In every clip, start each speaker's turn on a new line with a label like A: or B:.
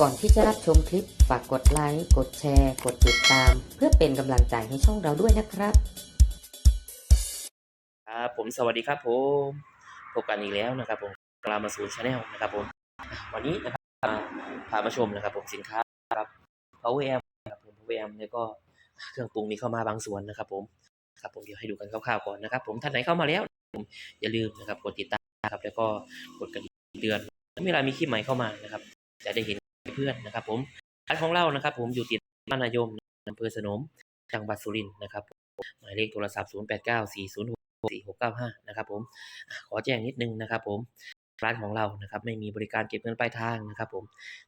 A: ก่อนที่จะรับชมคลิป ฝากกดไลค์ กดแชร์ กดติดตาม เพื่อเป็นกำลังใจให้ช่องเราด้วยนะครับ
B: ครับผมสวัสดีครับผมพบกันอีกแล้วนะครับผมกลามาศูนชาแนลนะครับผมวันนี้นะครับพามาชมนะครับผมสินค้าครับ power amp นะครับผม power amp แล้วก็เครื่องปรุงมีเข้ามาบางส่วนนะครับ ผมครับผมเดี๋ยวให้ดูกันคร่าวๆก่อนนะครับ ผมท่านไหนเข้ามาแล้วผมอย่าลืมนะครับกดติดตามครับแล้วก็กดกระดิ่งเตือนเวลามีคลิปใหม่เข้ามานะครับจะได้เห็น เพื่อนนะครับผมร้านของเรานะครับ ผมอยู่ติดบ้านนายมอำเภอสนมจังหวัดสุรินทร์นะครับหมายเลขโทรศัพท์ 0 8 9 4 0 6 4 6 9 5 นะครับผมขอแจ้งนิดนึงนะครับผมร้านของเรานะครับไม่มีบริการเก็บเงินปลายทางนะครับ ผม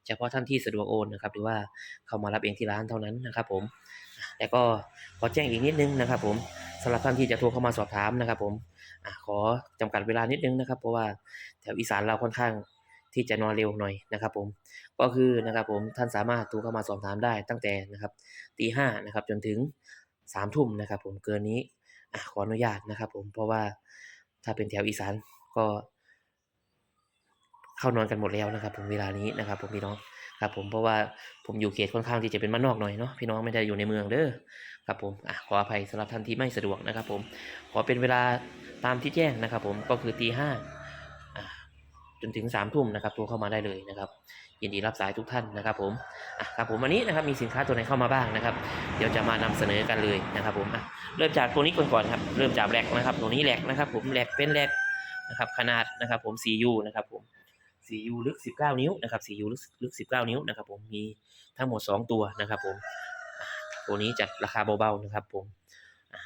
B: เฉพาะท่านที่สะดวกโอนนะครับ หรือว่าเข้ามารับเองที่ร้านเท่านั้นนะครับ ผมแล้วก็ขอแจ้งอีกนิดนึงนะครับ ผมสำหรับท่านที่จะโทรเข้ามาสอบถามนะครับ ผมอขอจำกัดเวลานิดนึงนะครับ เพราะว่าแถวอีสานเราค่อนข้างที่จะนอนเร็วหน่อยนะครับ ผม ก็คือนะครับผมท่านสามารถโทรเข้ามาสอบถามได้ตั้งแต่นะครับตีห้านะครับจนถึงสามทุ่มนะครับผมเกินนี้อขออนุญาตนะครับผมเพราะว่าถ้าเป็นแถวอีสานก็ เข้านอนกันหมดแล้วนะครับ ผมเวลานี้นะครับผมพี่น้องครับผมเพราะว่าผมอยู่เขตค่อนข้างที่จะเป็นบ้านนอกหน่อยเนาะพี่น้องไม่ได้อยู่ในเมืองเด้อครับผมอขออภัยสำหรับท่านที่ไม่สะดวกนะครับ ผมขอเป็นเวลาตามที่แจ้งนะครับ ผมก็คือตีห้าจนถึงสามทุ่มนะครับโทรเข้ามาได้เลยนะครับ ยินดีรับสายทุกท่านนะครับผมอะครับผมวันนี้นะครับมีสินค้าตัวไหนเข้ามาบ้างนะครับ เดี๋ยวจะมานำเสนอกันเลยนะครับผมอะเริ่มจากตัวนี้ก่อนก่อนครับเริ่มจากแหลกนะครับ ตัวนี้แหลกนะครับ ผมแหลกเป็นแหลกนะครับขนาดนะครับผม 4U นะครับผม 4U ลึก 19 นิ้วนะครับ 4U ลึกลึก 19 นิ้วนะครับผมมีทั้งหมด 2 ตัวนะครับผมตัวนี้จัดราคาเบาๆนะครับผมอะ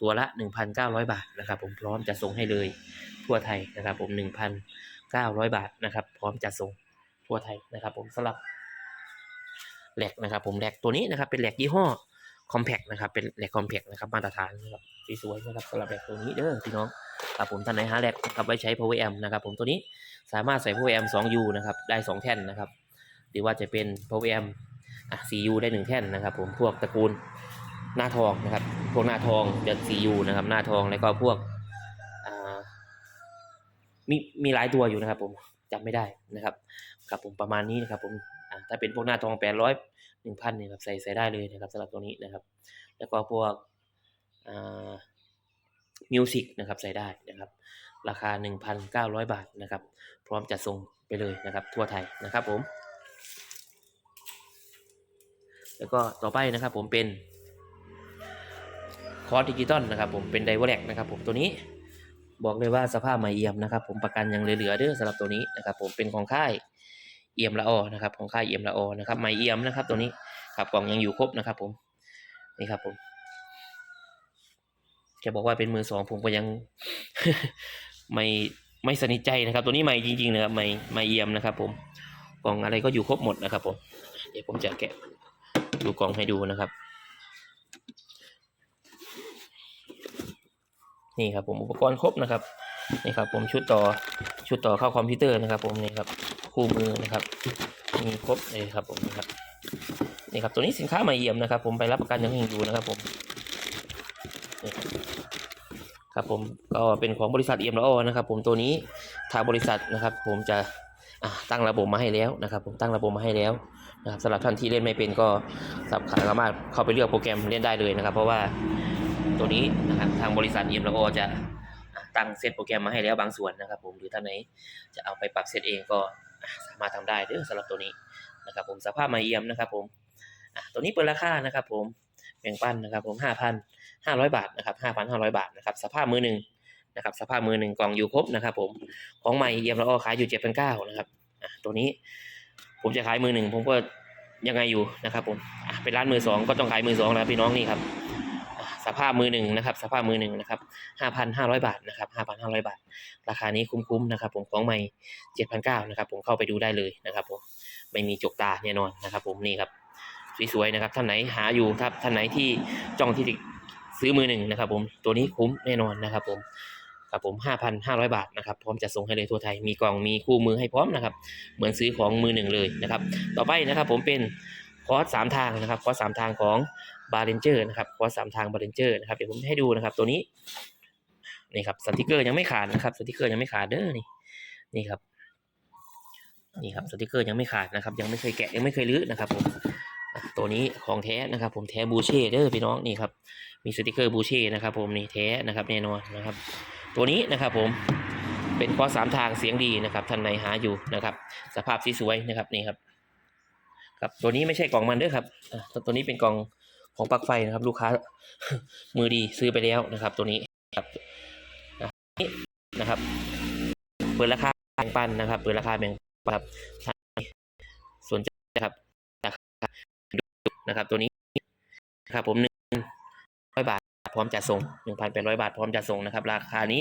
B: ตัวละ 1,900 บาทนะครับผมพร้อมจะส่งให้เลยทั่วไทยนะครับผม 1,900 บาทนะครับ พร้อมจะส่ง ทั่วไทยนะครับผมสำหรับแหลกนะครับผมแหลกตัวนี้นะครับเป็นแหลกยี่ห้อคอมแพกนะครับเป็นแหลกคอมแพกนะครับมาตรฐานนะครับสวยๆนะครับสำหรับแหลกตัวนี้เด้อพี่น้องครับผมท่านไหนหาแหลกครับไว้ใช้ power amp นะครับผมตัวนี้สามารถใส่ power amp 2U นะครับได้ 2 แท่นนะครับหรือว่าจะเป็น power amp อะ 4U ได้ 1 แท่นนะครับผมพวกตระกูลหน้าทองนะครับพวกหน้าทองจะ 4U นะครับหน้าทองแล้วก็พวกมีมีหลายตัวอยู่นะครับผม จำไม่ได้นะครับครับผมประมาณนี้นะครับผมถ้าเป็นพวกหน้าทอง800หนึ่งพันเนี่ยครับใส่ใส่ได้เลยนะครับสำหรับตัวนี้นะครับ แล้วก็พวกมิวสิกนะครับใส่ได้นะครับ ราคา 1,900 บาทนะครับ พร้อมจะส่งไปเลยนะครับ ทั่วไทยนะครับผม แล้วก็ต่อไปนะครับผมเป็นคอร์สดิจิตอลนะครับผมเป็นไดเวอร์แลกนะครับผมตัวนี้ บอกเลยว่าสภาพใหม่เอี่ยมนะครับผมประกันยังเหลือๆเด้อสำหรับตัวนี้นะครับผมเป็นของค่ายเอี่ยมละออนะครับของค่ายเอี่ยมละออนะครับไม่เอี่ยมนะครับตัวนี้ครับกล่องยังอยู่ครบนะครับผมนี่ครับผมจะบอกว่าเป็นมือสองผมก็ยังไม่ไม่สนิทใจนะครับ ตัวนี้ใหม่จริงๆนะครับไม่ไม่เอี่ยมนะครับ ผมกล่องอะไรก็อยู่ครบหมดนะครับผมเดี๋ยวผมจะแกะดูกล่องให้ดูนะครับ นี่ครับผมอุปกรณ์ครบนะครับนี่ครับผมชุดต่อชุดต่อเข้าคอมพิวเตอร์นะครับ ผมนี่ครับคู่มือนะครับมีครบเลยครับผมนะครับนี่ครับตัวนี้สินค้าใหม่เยี่ยมนะครับ ผมไปรับประกันยังอยู่นะครับผมนี่ครับผมก็เป็นของบริษัทเอี่ยมละออนะครับ ผมตัวนี้ทางบริษัทนะครับ ผมจะตั้งระบบมาให้แล้วนะครับ ผมตั้งระบบมาให้แล้วนะครับสำหรับท่านที่เล่นไม่เป็นก็สามารถเข้าไปเลือกโปรแกรมเล่นได้เลยนะครับ เพราะว่า ตัวนี้นะครับทางบริษัทเอี่ยมละออจะตั้งเซตโปรแกรมมาให้แล้วบางส่วนนะครับ ผมหรือท่านไหนจะเอาไปปรับเซตเองก็สามารถทำได้เด้อสำหรับตัวนี้นะครับ ผมสภาพม่เอี่ยมนะครับ ผมตัวนี้เปิดราคานะครับ ผมแบ่งปันนะครับ ผมห้าพันห้าร้อยบาทนะครับห้าพันห้าร้อยบาทนะครับ สภาพมือหนึ่งนะครับสภาพมือหนึ่งกล่องอยู่ครบนะครับ ผมของใหม่เอี่ยมแล้วก็ขายอยู่เจ็ดพันเก้านะครับตัวนี้ผมจะขายมือหนึ่งผมก็ยังไงอยู่นะครับ ผมเป็นร้านมือสองก็ต้องขายมือสองแล้วพี่น้องนี่ครับ สภาพมือหนึ่งนะครับ สภาพมือหนึ่งนะครับห้าพันห้าร้อยบาทนะครับห้าพันห้าร้อยบาท ราคานี้คุ้มๆนะครับ ผมของใหม่เจ็ดพันเก้านะครับ ผมเข้าไปดูได้เลยนะครับ ผมไม่มีจกตาแน่นอนนะครับ ผมนี่ครับสวยๆนะครับท่านไหนหาอยู่ครับท่านไหนที่จ้องที่จะซื้อมือหนึ่งนะครับ ผมตัวนี้คุ้มแน่นอนนะครับ ผมครับผมห้าพันห้าร้อยบาทนะครับ พร้อมจะส่งให้เลยทั่วไทย มีกล่อง มีคู่มือให้พร้อมนะครับ เหมือนซื้อของมือหนึ่งเลยนะครับ ต่อไปนะครับผมเป็นคอร์สสามทางนะครับ คอร์สสามทางของ บาร์เรนเจอร์นะครับคอร์สสามทางบาร์เรนเจอร์นะครับเดี๋ยวผมให้ดูนะครับ ตัวนี้นี่ครับสติกเกอร์ยังไม่ขาดนะครับสติกเกอร์ยังไม่ขาดเด้อนี่นี่ครับนี่ครับสติกเกอร์ยังไม่ขาดนะครับ ยังไม่เคยแกะยังไม่เคยรื้อนะครับผมตัวนี้ของแท้นะครับ ผมแท้บูเช่เด้อพี่น้องนี่ครับมีสติกเกอร์บูเช่นะครับผมนี่แท้นะครับแน่นอนนะครับ ตัวนี้นะครับผมเป็นคอสามทางเสียงดีนะครับท่านไหนหาอยู่นะครับ สภาพสีสวยนะครับนี่ครับครับตัวนี้ไม่ใช่กล่องมันเด้อครับตัวนี้เป็นกล่อง ของปลั๊กไฟนะครับ ลูกค้า มือดีซื้อไปแล้วนะครับ ตัวนี้ครับนะครับ เปิดราคาแบ่งปันนะครับ เปิดราคาแบ่งปันครับถ้าสนใจนะครับราคาดูนะครับ ตัวนี้นะครับผมหนึ่งร้อยบาท พร้อมจัดส่งหนึ่งพันแปดร้อยบาทพร้อมจัดส่งนะครับ ราคานี้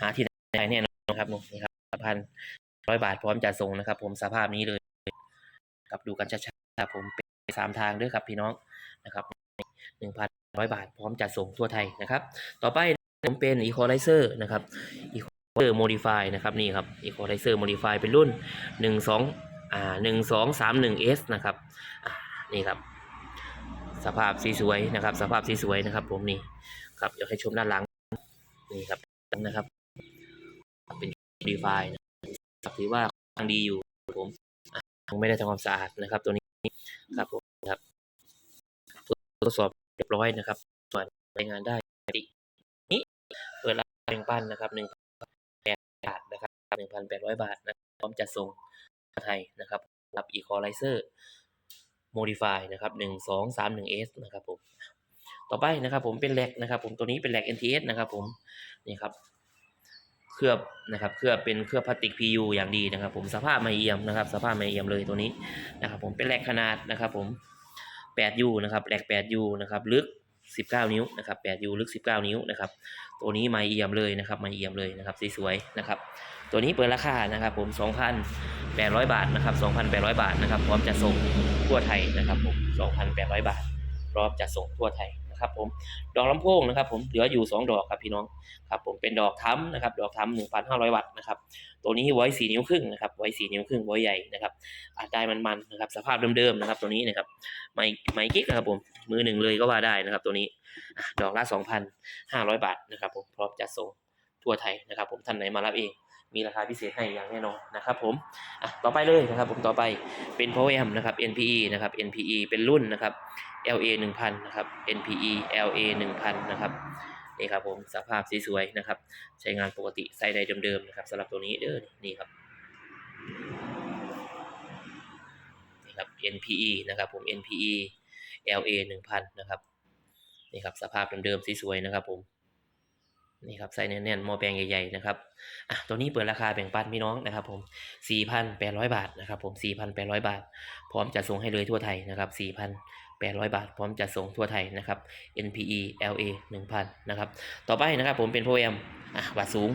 B: หาที่ไหนแน่นอนะครับนี่ครับพันร้อยบาทพร้อมจัดส่งนะครับ ผมสภาพนี้เลยครับดูกันชัดๆครับผมเป็นสามทางด้วยครับพี่น้องนะครับ หนึ่งพันร้อยบาท พร้อมจัดส่งทั่วไทยนะครับ ต่อไปผมเป็น Equalizer นะครับ Equalizer Modify นะครับนี่ครับ Equalizer Modify เป็นรุ่น 12อ่า1231 S นะครับนี่ครับ สภาพสีสวยนะครับ สภาพสีสวยนะครับ ผมนี่ครับอยากให้ชมด้านหลังนี่ครับนะครับ เป็น Modify นะครับถือว่ายังดีอยู่ครับผมยังไม่ได้ทำความสะอาดนะครับ ตัวนี้ครับผมครับทดสอบ รียบร้อยนะครับส่วนใช้งานได้ปกตินี้เปิดรับแบ่งปันนะครับหนึ่งแปดบาทนะครับหนึ่งพันแปดร้อยบาทนะพร้อมจัดส่งไทยนะครับรับ Equalizer Modify นะครับหนึ่งสองสามหนึ่ง S นะครับผมต่อไปนะครับผมเป็นแหลกนะครับ ผมตัวนี้เป็นแหลก NTS นะครับผมนี่ครับเคลือบนะครับเคลือบเป็นเคลือบพลาสติก PU อย่างดีนะครับ ผมสภาพไม่เอี่ยมนะครับ สภาพไม่เอี่ยมเลยตัวนี้นะครับ ผมเป็นแหลกขนาดนะครับ ผม 8U นะครับแหลก 8U นะครับลึก 19 นิ้วนะครับ 8U ลึก 19 นิ้วนะครับตัวนี้ไม่เอี่ยมเลยนะครับไม่เอี่ยมเลยนะครับสวยๆนะครับตัวนี้เปิดราคานะครับผม 2,800 บาทนะครับ 2,800 บาทนะครับพร้อมจะส่งทั่วไทยนะครับผม 2,800 บาท พร้อมจะส่งทั่วไทย ครับผมดอกลำโพงนะครับ ผมเหลืออยู่ 2 ดอกครับพี่น้องครับผมเป็นดอกทั้มนะครับดอกทั้ม1,500 วัตต์นะครับตัวนี้ไว้ 4 นิ้วครึ่งนะครับไว้ 4 นิ้วครึ่งไว้ใหญ่นะครับอาจได้มันๆนะครับสภาพเดิมๆนะครับ ตัวนี้นะครับไม่ไม่กิ๊กนะครับผมมือหนึ่งเลยก็ว่าได้นะครับ ตัวนี้อะดอกละ2,500 บาทนะครับผมพร้อมจะส่งทั่วไทยนะครับ ผมท่านไหนมารับเอง มีราคาพิเศษให้อย่างแน่นอนนะครับผมอะต่อไปเลยนะครับผมต่อไปเป็น Power M นะครับ NPE นะครับ NPE เป็นรุ่นนะครับ LA 1000นะครับ NPE LA 1000นะครับนี่ครับผมสภาพสวยๆนะครับ ใช้งานปกติใส่ได้เดิมๆนะครับสำหรับตัวนี้เด้อนี่ครับนี่ครับ NPE นะครับผม NPE LA 1000นะครับนี่ครับสภาพเดิมๆสวยๆนะครับผม นี่ครับใส่แน่นๆมอแปลงใหญ่ๆนะครับอะตัวนี้เปิดราคาแบ่งปันพี่น้องนะครับผม 4,800 บาทนะครับผม 4,800 บาท พร้อมจะส่งให้เลยทั่วไทยนะครับ 4,800 บาท พร้อมจะส่งทั่วไทยนะครับ NPE LA 1000นะครับต่อไปนะครับผมเป็น p o e m อะวัดสูง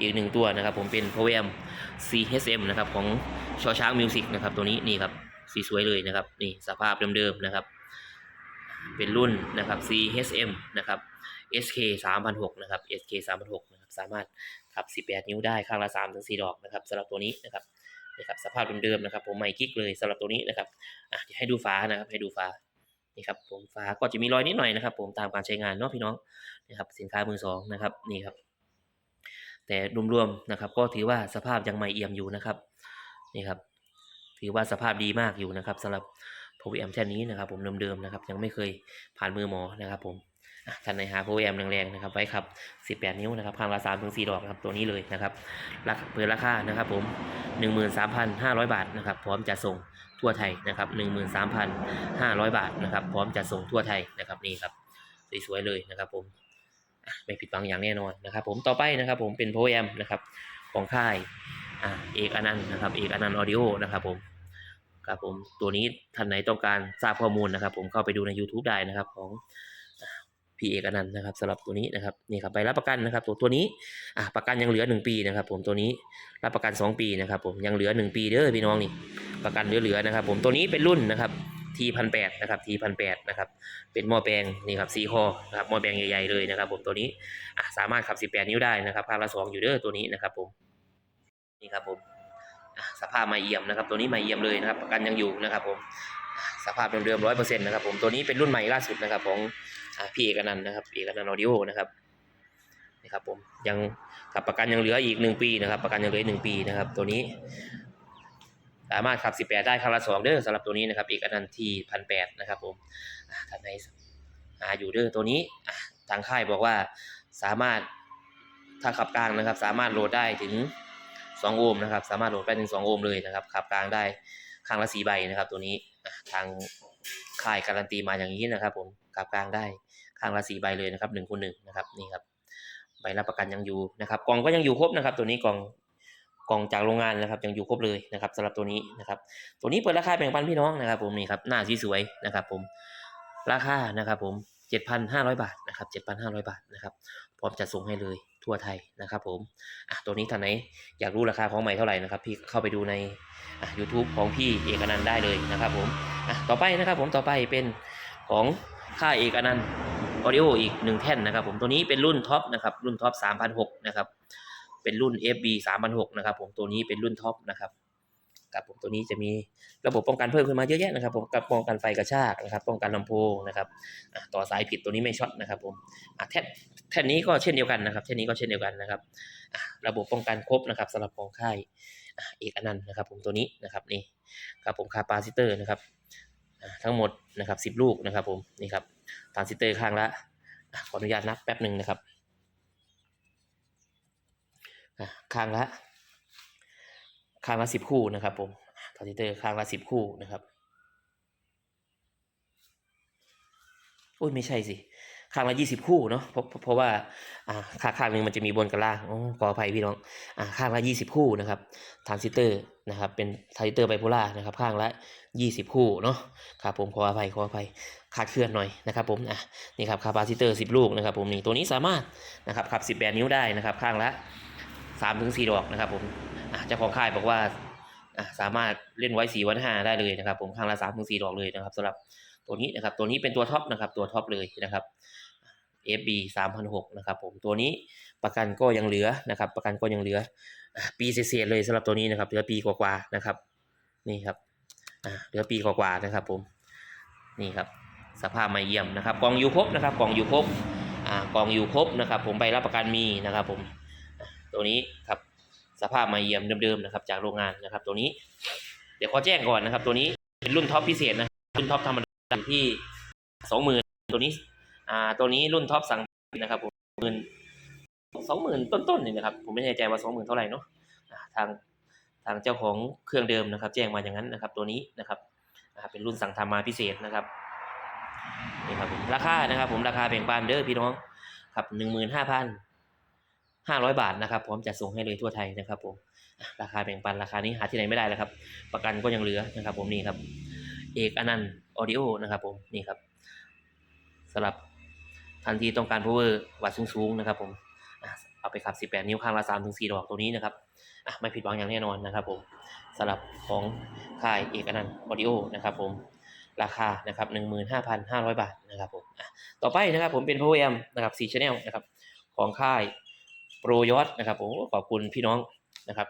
B: อีกหนึ่งตัวนะครับผมเป็น p o e m CHM นะครับของชอช้างมิวสิกนะครับตัวนี้นี่ครับสีสวยเลยนะครับนี่สภาพเดิมๆนะครับเป็นรุ่นนะครับ CHM นะครับ SK 3006นะครับ SK 3006นะครับสามารถขับ 18 นิ้วได้ข้างละ3ถึง4ดอกนะครับสำหรับตัวนี้นะครับนี่ครับสภาพเดิมๆนะครับ ผมไม่กิ๊กเลยสำหรับตัวนี้นะครับอะเดี๋ยวให้ดูฝานะครับให้ดูฝานี่ครับผมฝาก็จะมีรอยนิดหน่อยนะครับ ผมตามการใช้งานเนาะพี่น้องนะครับสินค้ามือสองนะครับนี่ครับ แต่รวมๆนะครับ ก็ถือว่าสภาพยังใหม่เอี่ยมอยู่นะครับนี่ครับถือว่าสภาพดีมากอยู่นะครับสำหรับโปรแอมแท่นนี้นะครับ ผมเดิมๆนะครับ ยังไม่เคยผ่านมือหมอนะครับ ผม ท่านไหนหาโปรแอมแรงๆนะครับ ไว้ครับ 18 นิ้วนะครับข้างละ3ถึง4ดอกนะครับตัวนี้เลยนะครับราคาเปิดราคานะครับผม 13,500 บาทนะครับ พร้อมจะส่งทั่วไทยนะครับ13,500 บาทนะครับ พร้อมจะส่งทั่วไทยนะครับนี่ครับสวยๆเลยนะครับ ผมไม่ผิดหวังอย่างแน่นอนนะครับ ผมต่อไปนะครับ ผมเป็นโปรแอมนะครับของค่ายเอกอนันต์นะครับเอกอนันต์ออดิโอนะครับผมครับผมตัวนี้ท่านไหนต้องการทราบข้อมูลนะครับ ผมเข้าไปดูใน YouTube ได้นะครับของ พี่เอกนันนะครับสำหรับตัวนี้นะครับนี่ครับใบรับประกันนะครับตัวตัวนี้อะประกันยังเหลือ 1 ปีนะครับ ผมตัวนี้รับประกัน 2 ปีนะครับ ผมยังเหลือ 1 ปีเด้อพี่น้องนี่ประกันเหลือๆนะครับ ผมตัวนี้เป็นรุ่นนะครับ T พันแปดนะครับ T พันแปดนะครับเป็นหม้อแปลงนี่ครับซีคอนะครับหม้อแปลงใหญ่ๆเลยนะครับ ผมตัวนี้อะสามารถขับ 18 นิ้วได้นะครับภาคละสองอยู่เด้อตัวนี้นะครับ ผมนี่ครับผมสภาพม่เอี่ยมนะครับ ตัวนี้ม่เอี่ยมเลยนะครับ ประกันยังอยู่นะครับ ผมสภาพเดิมๆร้อยเปอร์เซ็นต์นะครับ ผมตัวนี้เป็นรุ่นใหม่ล่าสุดนะครับ ของ พี่เอกนันนะครับเอกนันออดิโอนะครับนี่ครับผมยังขับประกันยังเหลืออีกหนึ่งปีนะครับ ประกันยังเหลือหนึ่งปีนะครับ ตัวนี้ สามารถขับ 18 ได้ครั้งละ2เด้อสำหรับตัวนี้นะครับเอกนันทีพันแปดนะครับผมท่านไหนหาอยู่เด้อตัวนี้ทางค่ายบอกว่าสามารถถ้าขับกลางนะครับ สามารถโหลดได้ถึง2โอห์มนะครับ สามารถโหลดได้ถึง2โอห์มเลยนะครับขับกลางได้ข้างละ4ใบนะครับ ตัวนี้ทางค่ายการันตีมาอย่างนี้นะครับ ผมขับกลางได้ ข้างละ4ใบเลยนะครับ1คูณ1นะครับนี่ครับใบรับประกันยังอยู่นะครับกล่องก็ยังอยู่ครบนะครับ ตัวนี้กล่องกล่องจากโรงงานนะครับยังอยู่ครบเลยนะครับสำหรับตัวนี้นะครับ ตัวนี้เปิดราคาแบ่งปันพี่น้องนะครับ ผมนี่ครับหน้าสีสวยนะครับ ผมราคานะครับผมเจ็ดพันห้าร้อยบาทนะครับเจ็ดพันห้าร้อยบาทนะครับพร้อมจะส่งให้เลยทั่วไทยนะครับ ผมอะตัวนี้ท่านไหนอยากรู้ราคาของใหม่เท่าไหร่นะครับ พี่เข้าไปดูในอะ YouTube ของพี่เอกนันได้เลยนะครับ ผมอะต่อไปนะครับ ผมต่อไปเป็นของค่าเอกนันต์ ออดิโออีกหนึ่งแท่นนะครับผมตัวนี้เป็นรุ่นท็อปนะครับรุ่นท็อป3,006นะครับเป็นรุ่น FB 3,006นะครับผมตัวนี้เป็นรุ่นท็อปนะครับกับผมตัวนี้จะมีระบบป้องกันเพิ่มขึ้นมาเยอะแยะนะครับผมกับป้องกันไฟกระชากนะครับ ป้องกันลำโพงนะครับต่อสายผิดตัวนี้ไม่ช็อตนะครับผมแท่นแท่นนี้ก็เช่นเดียวกันนะครับแท่นนี้ก็เช่นเดียวกันนะครับระบบป้องกันครบนะครับสำหรับของค่ายอ่เอกอนันต์นะครับ ผมตัวนี้นะครับนี่ครับผมคาปาซิเตอร์นะครับทั้งหมดนะครับ10 ลูกนะครับผมนี่ครับ ทรานซิสเตอร์ข้างละขออนุญาตนับแป๊บหนึ่งนะครับข้างละข้างละสิบคู่นะครับผมทรานซิสเตอร์ข้างละสิบคู่นะครับอุ้ยไม่ใช่สิ ข้างละยี่สิบคู่เนาะเพราะเพราะว่าอ่าข้างข้างหนึ่งมันจะมีบนกับล่างอขออภัยพี่น้องอ่าข้างละยี่สิบคู่นะครับทรานซิเตอร์นะครับเป็นทรานซิเตอร์ไบโพล่านะครับข้างละยี่สิบคู่เนาะครับผมขออภัยขออภัยขาดเคลื่อนหน่อยนะครับผมอะนี่ครับคาปาซิเตอร์สิบลูกนะครับผมนี่ตัวนี้สามารถนะครับขับสิบแปดนิ้วได้นะครับข้างละสามถึงสี่ดอกนะครับผมอะเจ้าของค่ายบอกว่าอะสามารถเล่นไว้สี่วันห้าได้เลยนะครับผมข้างละสามถึงสี่ดอกเลยนะครับสำหรับ ตัวนี้นะครับ ตัวนี้เป็นตัวท็อปนะครับ ตัวท็อปเลยนะครับ FB 3,006นะครับผมตัวนี้ประกันก็ยังเหลือนะครับ ประกันก็ยังเหลือ ปีเศษเลยสำหรับตัวนี้นะครับเหลือปีกว่าๆนะครับ นี่ครับเหลือปีกว่าๆนะครับ ผมนี่ครับ สภาพไม่เยี่ยมนะครับกล่องอยู่ครบนะครับกล่องอยู่ครบอ่ากล่องอยู่ครบนะครับ ผมใบรับประกันมีนะครับ ผมตัวนี้ครับสภาพม่เยี่ยมเดิมๆนะครับ จากโรงงานนะครับ ตัวนี้ เดี๋ยวขอแจ้งก่อนนะครับ ตัวนี้เป็นรุ่นท็อปพิเศษนะรุ่นท็อปธรรมดา อยู่ที่สองหมื่นตัวนี้ อ่า ตัวนี้รุ่นท็อปสั่งนะครับผมหมื่นสองหมื่นต้นๆนี่นะครับ ผมไม่แน่ใจว่าสองหมื่นเท่าไหร่เนาะทางทางเจ้าของเครื่องเดิมนะครับ แจ้งมาอย่างนั้นนะครับ ตัวนี้นะครับเป็นรุ่นสั่งทำมาพิเศษนะครับนี่ครับผมราคานะครับ ผมราคาแบ่งปันเด้อพี่น้องครับหนึ่งหมื่นห้าพันห้าร้อยบาทนะครับพร้อมจะส่งให้เลยทั่วไทยนะครับ ผมราคาแบ่งปันราคานี้หาที่ไหนไม่ได้แล้วครับ ประกันก็ยังเหลือนะครับ ผมนี่ครับ เอกอนันต์ ออดิโอนะครับผมนี่ครับสำหรับทันทีต้องการ power วัดสูงๆนะครับผมเอาไปขับ 18 นิ้วข้างละ3ถึง4ดอกตัวนี้นะครับไม่ผิดหวังอย่างแน่นอนนะครับผมสำหรับของค่ายเอกอนันต์ออดิโอนะครับผมราคานะครับ15,500 บาทนะครับผมต่อไปนะครับผมเป็น power amp นะครับ4 channel นะครับของค่ายโปรยอดนะครับผมขอบคุณพี่น้องนะครับ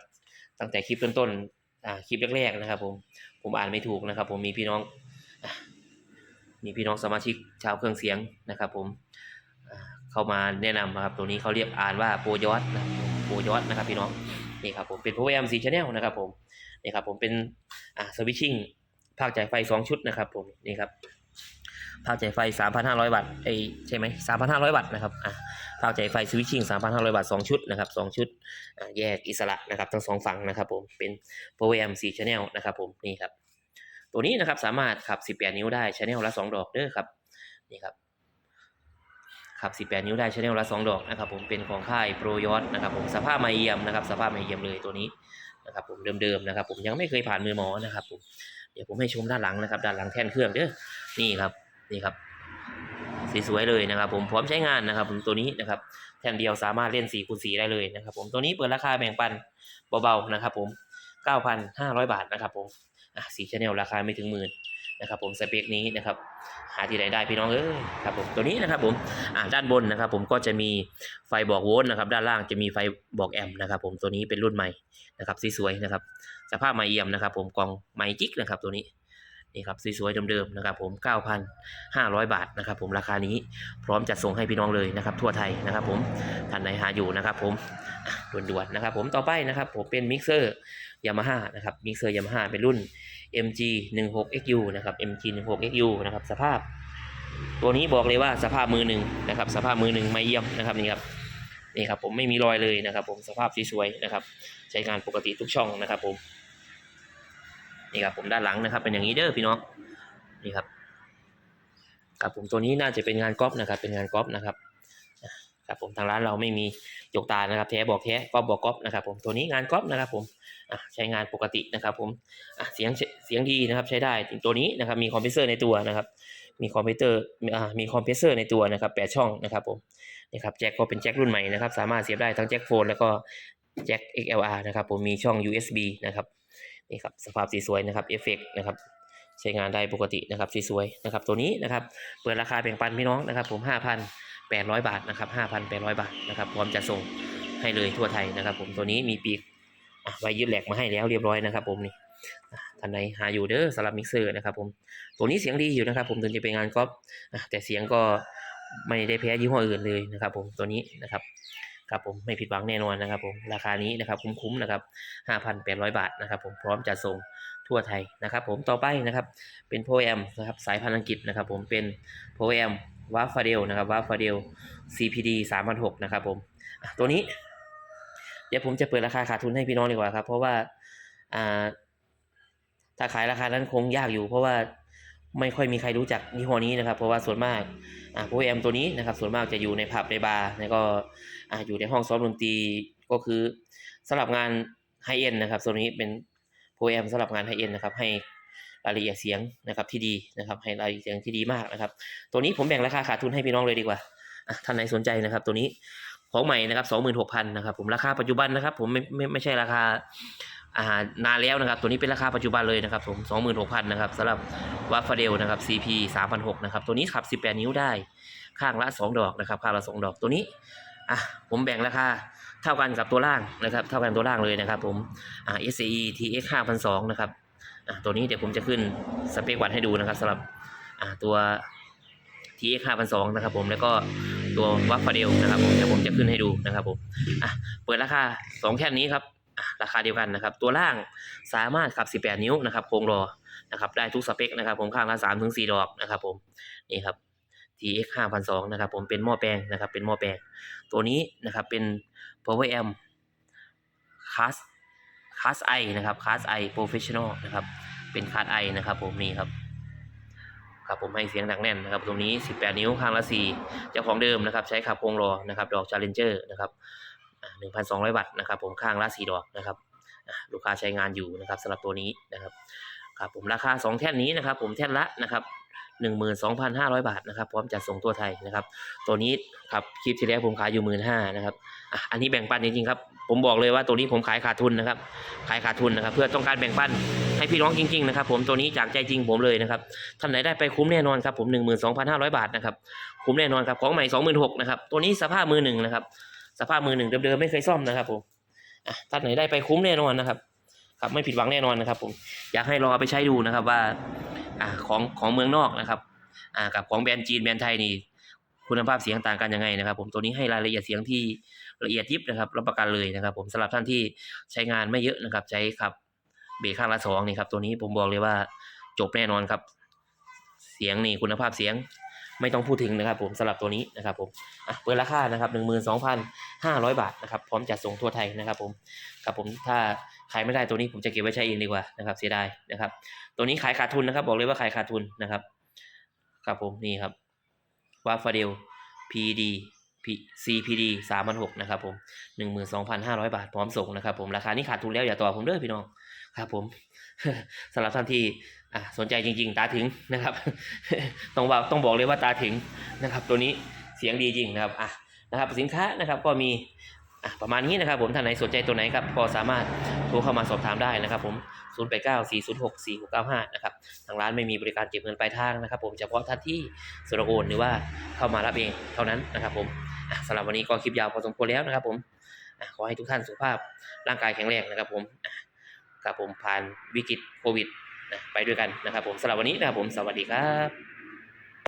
B: ตั้งแต่คลิปต้นๆคลิปแรกๆนะครับผมผมอ่านไม่ถูกนะครับ ผมมีพี่น้อง มีพี่น้องสมาชิกชาวเครื่องเสียงนะครับผมเข้ามาแนะนำนะครับ ตัวนี้เขาเรียกอ่านว่าโปรยอดนะครับโปรยอดนะครับ พี่น้องนี่ครับผมเป็น p o w e r amp 4 channel นะครับผมนี่ครับผมเป็นอ่าสวิตชิ่งภาคจ่ายไฟ 2 ชุดนะครับผมนี่ครับภาคจ่ายไฟ 3,500 วัตต์ไอยใช่ไหม3,500 วัตต์นะครับอะภาคใจไฟสวิตชิ่ง3,500บาท2ชุดนะครับ2ชุดอ่าแยกอิสระนะครับทั้งสองฝั่งนะครับผมเป็น Power Amp 4 Channel นะครับผมนี่ครับ ตัวนี้นะครับสามารถขับ 18 นิ้วได้ Channel ละ 2 ดอกเด้อครับนี่ครับขับ 18 นิ้วได้ Channel ละ 2 ดอกนะครับผมเป็นของค่าย Pro y o t นะครับผมสภาพไม่เยี่ยมนะครับ สภาพไม่เยี่ยมเลยตัวนี้นะครับผมเดิมๆนะครับ ผมยังไม่เคยผ่านมือหมอนะครับผมเดี๋ยวผมให้ชมด้านหลังนะครับ ด้านหลังแท่นเครื่องเด้อนี่ครับนี่ครับสวยๆเลยนะครับ ผมพร้อมใช้งานนะครับ ผมตัวนี้นะครับแท่นเดียวสามารถเล่น4คูณ4ได้เลยนะครับ ผมตัวนี้เปิดราคาแบ่งปันเบาๆนะครับ ผม 9,500 บาทนะครับ ผม อะสีชแนลราคาไม่ถึงหมื่นนะครับผมสเปคนี้นะครับหาที่ไหนได้พี่น้องเอ้ยครับผมตัวนี้นะครับผมอ่าด้านบนนะครับผมก็จะมีไฟบอกโวลต์นะครับด้านล่างจะมีไฟบอกแอมป์นะครับผมตัวนี้เป็นรุ่นใหม่นะครับสวยๆนะครับสภาพไม่เอี่ยมนะครับผมกล่องไมจิกนะครับตัวนี้ นี่ครับสวยๆเดิมๆนะครับผม9,500 บาทนะครับผมราคานี้พร้อมจะส่งให้พี่น้องเลยนะครับทั่วไทยนะครับผมท่านไหนหาอยู่นะครับผมด่วนๆนะครับผมต่อไปนะครับผมเป็นมิกเซอร์ Yamaha นะครับมิกเซอร์ Yamaha เป็นรุ่น MG 16XU นะครับ MG 16XU นะครับสภาพ ตัวนี้บอกเลยว่าสภาพมือหนึ่งนะครับสภาพมือหนึ่งไม่เยี่ยมนะครับนี่ครับนี่ครับผมไม่มีรอยเลยนะครับผมสภาพสวยๆนะครับใช้งานปกติทุกช่องนะครับผม นี่ครับผมด้านหลังนะครับ เป็นอย่างนี้เด้อพี่น้องนี่ครับครับผมตัวนี้น่าจะเป็นงานก๊อปนะครับ เป็นงานก๊อปนะครับครับผมทางร้านเราไม่มีหยกตานะครับแท้บอกแท้ก๊อปบอกก๊อปนะครับ ผมตัวนี้งานก๊อปนะครับผมใช้งานปกตินะครับ ผมเสียงเสียงดีนะครับใช้ได้ตัวนี้นะครับ มีคอมเพรสเซอร์ในตัวนะครับ มีคอมพิวเตอร์มีคอมเพรสเซอร์ในตัวนะครับแปดช่องนะครับผมนี่ครับแจ็คก็เป็นแจ็ครุ่นใหม่นะครับ สามารถเสียบได้ทั้งแจ็คโฟนแล้วก็แจ็ค XLR นะครับผมมีช่อง USB นะครับ นี่ครับสภาพสีสวยนะครับเอฟเฟกนะครับใช้งานได้ปกตินะครับสีสวยนะครับตัวนี้นะครับเปิดราคาแบ่งปันพี่น้องนะครับผม 5,800 บาทนะครับ5,800 บาทนะครับพร้อมจะส่งให้เลยทั่วไทยนะครับ ผมตัวนี้มีปีกไว้ยึดแหลกมาให้แล้วเรียบร้อยนะครับ ผมนี่ท่านใดหาอยู่เด้อสำหรับมิกเซอร์นะครับผมตัวนี้เสียงดีอยู่นะครับ ผมถึงจะเป็นงานก๊อปอะแต่เสียงก็ไม่ได้แพ้ยี่ห้ออื่นเลยนะครับ ผมตัวนี้นะครับ ครับผมไม่ผิดหวังแน่นอนนะครับผมราคานี้นะครับคุ้มๆนะครับ 5,800 บาทนะครับผมพร้อมจะส่งทั่วไทยนะครับผมต่อไปนะครับเป็นโพแอมนะครับสายพันธุ์อังกฤษนะครับผมเป็นโพแอมวาฟาเดลนะครับวาฟาเดล CPD 3,600นะครับผมตัวนี้ เดี๋ยวผมจะเปิดราคาขาดทุนให้พี่น้องดีกว่าครับ เพราะว่าถ้าขายราคานั้นคงยากอยู่ เพราะว่า ไม่ค่อยมีใครรู้จักยี่ห้อนี้นะครับ เพราะว่าส่วนมากอ่าโปรแอมตัวนี้นะครับ ส่วนมากจะอยู่ในผับในบาร์แล้วก็อ่าอยู่ในห้องซ้อมดนตรีก็คือสำหรับงานไฮเอ็นนะครับตัวนี้เป็นโปรแอมสำหรับงานไฮเอ็นนะครับ ให้รายละเอียดเสียงนะครับที่ดีนะครับ ให้รายละเอียดเสียงที่ดีมากนะครับ ตัวนี้ผมแบ่งราคาขาดทุนให้พี่น้องเลยดีกว่าท่านไหนสนใจนะครับ ตัวนี้ของใหม่นะครับสองหมื่นหกพันนะครับ ผมราคาปัจจุบันนะครับ ผมไม่ไม่ไม่ใช่ราคา นานแล้วนะครับ ตัวนี้เป็นราคาปัจจุบันเลยนะครับผม26,000นะครับสำหรับวัฟฟเดลนะครับ CP 3,600นะครับ ตัวนี้ขับ 18 นิ้วได้ ข้างละ 2 ดอกนะครับ ข้างละ 2 ดอก ตัวนี้ อะ ผมแบ่งราคาเท่ากันกับตัวล่างนะครับ เท่ากันตัวล่างเลยนะครับผม อ่า SCE TX 5,200นะครับ อะตัวนี้เดี๋ยวผมจะขึ้นสเปควัดให้ดูนะครับสำหรับ อ่า ตัว TX 5,200นะครับผม แล้วก็ตัววัฟฟเดลนะครับผม เดี๋ยวผมจะขึ้นให้ดูนะครับผม อะ เปิดราคา 2 แค่นี้ครับ ราคาเดียวกันนะครับ ตัวล่างสามารถขับ 18 นิ้วนะครับโครงรอนะครับได้ทุกสเปคนะครับ ผมข้างละ3ถึง4ดอกนะครับ ผมนี่ครับ TX 5,200นะครับ ผมเป็นหม้อแปลงนะครับ เป็นหม้อแปลง ตัวนี้นะครับเป็น Power Amp Class Class I นะครับ Class I Professional นะครับ เป็น Class I นะครับ ผมนี่ครับครับผมให้เสียงหนักแน่นนะครับ ตรงนี้ 18 นิ้วข้างละ4เจ้าของเดิมนะครับ ใช้ขับโครงรอนะครับ ดอก Challenger นะครับ หนึ่งพันสองร้อยวัตต์นะครับผมข้างละสี่ดอกนะครับลูกค้าใช้งานอยู่นะครับสำหรับตัวนี้นะครับครับผมราคาสองแท่นนี้นะครับ ผมแท่นละนะครับหนึ่งหมื่นสองพันห้าร้อยบาทนะครับพร้อมจัดส่งตัวไทยนะครับ ตัวนี้ครับคลิปที่แล้วผมขายอยู่หมื่นห้านะครับอะอันนี้แบ่งปันจริงๆครับผมบอกเลยว่าตัวนี้ผมขายขาดทุนนะครับ ขายขาดทุนนะครับ เพื่อต้องการแบ่งปันให้พี่น้องจริงๆนะครับ ผมตัวนี้จากใจจริงผมเลยนะครับท่านไหนได้ไปคุ้มแน่นอนครับผมหนึ่งหมื่นสองพันห้าร้อยบาทนะครับคุ้มแน่นอนครับของใหม่สองหมื่นหกนะครับตัวนี้สภาพมือหนึ่งนะครับ สภาพมือหนึ่งเดิมๆไม่เคยซ่อมนะครับผมอะท่านไหนได้ไปคุ้มแน่นอนนะครับครับไม่ผิดหวังแน่นอนนะครับผมอยากให้ลองเอาไปใช้ดูนะครับว่าอ่าของของเมืองนอกนะครับอ่ากับของแบรนด์จีนแบรนด์ไทยนี่คุณภาพเสียงต่างกันยังไงนะครับ ผมตัวนี้ให้รายละเอียดเสียงที่ละเอียดยิบนะครับรับประกันเลยนะครับ ผมสำหรับท่านที่ใช้งานไม่เยอะนะครับ ใช้ขับเบรกข้างละสองนี่ครับตัวนี้ผมบอกเลยว่าจบแน่นอนครับ เสียงนี่คุณภาพเสียง ไม่ต้องพูดถึงนะครับผมสำหรับตัวนี้นะครับผมอะเปิดราคานะครับหนึ่งหมื่นสองพันห้าร้อยบาทนะครับพร้อมจัดส่งทั่วไทยนะครับผมครับผมถ้าขายไม่ได้ตัวนี้ผมจะเก็บไว้ใช้เองดีกว่านะครับเสียดายนะครับ ตัวนี้ขายขาดทุนนะครับ บอกเลยว่าขายขาดทุนนะครับครับผมนี่ครับวาฟาเดล PD CPD สามพันหกนะครับผมหนึ่งหมื่นสองพันห้าร้อยบาทพร้อมส่งนะครับผม ราคานี้ขาดทุนแล้วอย่าต่อผมเด้อพี่น้อง ครับผมสำหรับท่านที่สนใจจริง ๆ ตาถึงนะครับ ต้องว่าต้องบอกเลยว่าตาถึงนะครับ ตัวนี้เสียงดีจริงนะครับอะนะครับ สินค้านะครับก็มีประมาณนี้นะครับ ผมท่านไหนสนใจตัวไหนครับก็สามารถโทรเข้ามาสอบถามได้นะครับ ผม 0 8 9 4 0 6 4 6 9 5 นะครับ ทางร้านไม่มีบริการเก็บเงินปลายทางนะครับ ผมเฉพาะท่านที่สรโอนหรือว่าเข้ามารับเองเท่านั้นนะครับ ผมสำหรับวันนี้ก็คลิปยาวพอสมควรแล้วนะครับ ผมขอให้ทุกท่านสุขภาพร่างกายแข็งแรงนะครับ ผม ครับผมผ่านวิกฤตโควิดนะไปด้วยกันนะครับผมสำหรับวันนี้นะครับผมสวัสดีครับ